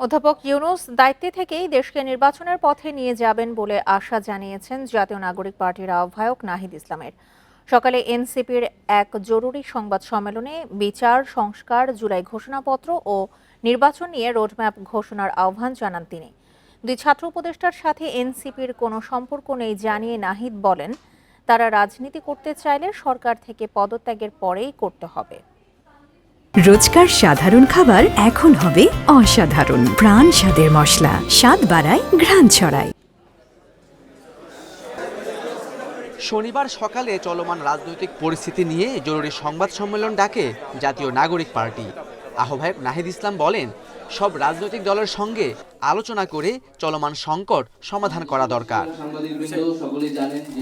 অধ্যাপক ইউনুস দায়িত্বে থেকেই দেশকে নির্বাচনের পথে নিয়ে যাবেন বলে আশা জানিয়েছেন জাতীয় নাগরিক পার্টির আহ্বায়ক নাহিদ ইসলামের। সকালে এনসিপির এক জরুরি সংবাদ সম্মেলনে বিচার, সংস্কার, জুলাই ঘোষণাপত্র ও নির্বাচন নিয়ে রোডম্যাপ ঘোষণার আহ্বান জানান তিনি। দুই ছাত্র উপদেষ্টার সাথে এনসিপির কোনো সম্পর্ক নেই জানিয়ে নাহিদ বলেন, তারা রাজনীতি করতে চাইলে সরকার থেকে পদত্যাগের পরেই করতে হবে। রোজকার সাধারণ খাবার এখন হবে অসাধারণ। প্রাণ স্বাদের মশলা, স্বাদ বাড়ায়, ঘ্রাণ ছড়ায়। শনিবার সকালে চলমান রাজনৈতিক পরিস্থিতি নিয়ে জরুরি সংবাদ সম্মেলন ডাকে জাতীয় নাগরিক পার্টি। আহ্বায়ক নাহিদ ইসলাম বলেন, সব রাজনৈতিক দলের সঙ্গে আলোচনা করে চলমান সংকট সমাধান করা দরকার।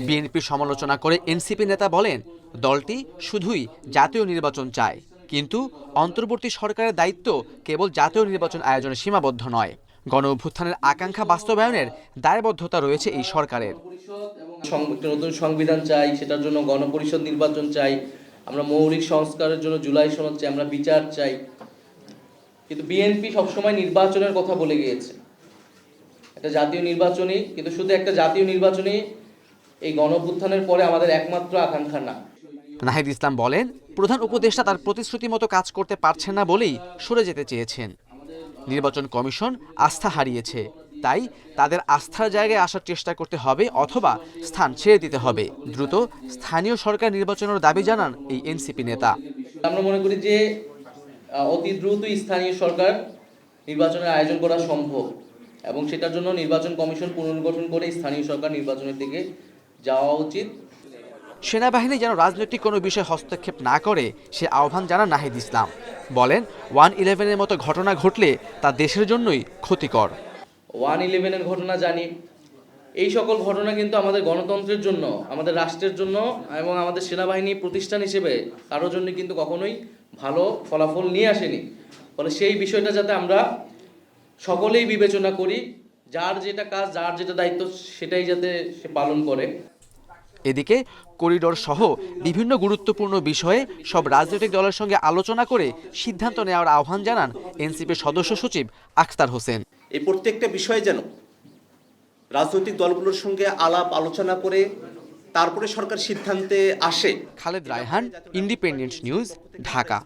বিএনপির সমালোচনা করে এনসিপি নেতা বলেন, দলটি শুধুই জাতীয় নির্বাচন চায়। কিন্তু অন্তর্বর্তী সরকারের দায়িত্ব কেবল জাতীয় নির্বাচন আয়োজনে সীমাবদ্ধ নয়। গণ অভ্যুত্থানের আকাঙ্ক্ষা বাস্তবায়নের দায়বদ্ধতা রয়েছে এই সরকারের। নতুন সংবিধান চাই সেটার জন্য গণপরিষদ নির্বাচন চাই আমরা মৌলিক সংস্কারের জন্য জুলাই সনদ চাই আমরা বিচার চাই। কিন্তু বিএনপি সবসময় নির্বাচনের কথা বলে গিয়েছে। একটা জাতীয় নির্বাচনই কিন্তু শুধু একটা জাতীয় নির্বাচনই এই গণঅভ্যুত্থানের পরে আমাদের একমাত্র আকাঙ্ক্ষা না। নাহিদ ইসলাম বলেন প্রধান উপদেষ্টা তার প্রতিশ্রুতি মতো কাজ করতে পারছেন না বলেই সরে যেতে চেয়েছেন। নির্বাচন কমিশন আস্থা হারিয়েছে, তাই তাদের আস্থার জায়গায় আসার চেষ্টা করতে হবে অথবা স্থান ছেড়ে দিতে হবে, দ্রুত স্থানীয় সরকার নির্বাচনের দাবি জানান এই এনসিপি নেতা। আমরা মনে করি যে অতি দ্রুতই স্থানীয় সরকার নির্বাচনের আয়োজন করা সম্ভব এবং সেটার জন্য নির্বাচন কমিশন পুনর্গঠন করে স্থানীয় সরকার নির্বাচনের দিকে যাওয়া উচিত। সেনাবাহিনী যেন রাজনৈতিক কোনো বিষয়ে হস্তক্ষেপ না করে, সে আহ্বান জানান নাহিদ ইসলাম। বলেন, ওয়ান ইলেভেনের মতো ঘটনা ঘটলে তা দেশের জন্যই ক্ষতিকর। ওয়ান ইলেভেনের ঘটনা জানি। এই সকল ঘটনা কিন্তু আমাদের গণতন্ত্রের জন্য, আমাদের রাষ্ট্রের জন্য এবং আমাদের সেনাবাহিনী প্রতিষ্ঠান হিসেবে কারোর জন্য কিন্তু কখনোই ভালো ফলাফল নিয়ে আসেনি। ফলে সেই বিষয়টা যাতে আমরা সকলেই বিবেচনা করি, যার যেটা কাজ, যার যেটা দায়িত্ব, সেটাই যাতে সে পালন করে। এদিকে করিডোর সহ বিভিন্ন গুরুত্বপূর্ণ বিষয়ে সব রাজনৈতিক দলের সঙ্গে আলোচনা করে সিদ্ধান্ত নেওয়ার আহ্বান জানান এনসিপির সদস্য সচিব আখতার হোসেন। এই প্রত্যেকটা বিষয়ে যেন রাজনৈতিক দলগুলোর সঙ্গে আলাপ আলোচনা করে তারপরে সরকার সিদ্ধান্তে আসে খালেদ রায়হান ইন্ডিপেন্ডেন্ট নিউজ ঢাকা।